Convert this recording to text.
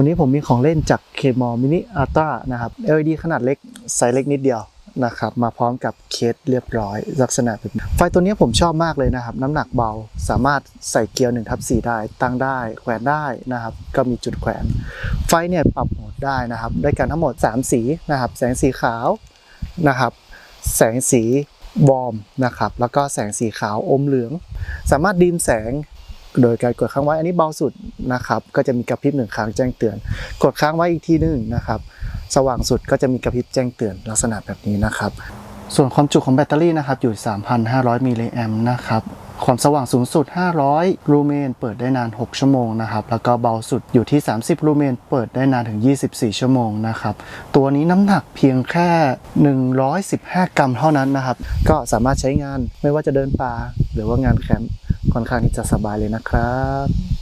วันนี้ผมมีของเล่นจาก k m o r Mini Ultra นะครับ LED ขนาดเล็กไซส์เล็กนิดเดียวนะครับมาพร้อมกับเคสเรียบร้อย ลักษณะแบบนี้ไฟตัวนี้ผมชอบมากเลยนะครับ น้ำหนักเบาสามารถใส่เกียร์1ทับ4ได้ ตั้งได้ แขวนได้นะครับ ก็มีจุดแขวน ไฟเนี่ยปรับโหมดได้นะครับด้กันทั้งหมด 3 สีนะครับ แสงสีขาวนะครับ แสงสีวอมนะครับ แล้วก็แสงสีขาวอมเหลือง สามารถดีมแสง โดยการกดค้างไว้อันนี้เบาสุดนะครับ ก็จะมีกระพริบหนึ่งครั้งแจ้งเตือน กดค้างไว้อีกทีหนึงนะครับ สว่างสุดก็จะมีกระพริบแจ้งเตือนลักษณะแบบนี้นะครับ ส่วนความจุของแบตเตอรี่นะครับอยู่ 3,500 มิลลิแอมป์นะครับความสว่างสูงสุด 500ลูเมน เปิดได้นาน 6 ชั่วโมงนะครับ แล้วก็เบาสุดอยู่ที่ 30ลูเมน เปิดได้นานถึง 24 ชั่วโมงนะครับ ตัวนี้น้ำหนักเพียงแค่ 115 กรัมเท่านั้นนะครับ ก็สามารถใช้งานไม่ว่าจะเดินป่าหรือว่างานแคมป์ ค่อนข้างที่จะสบายเลยนะครับ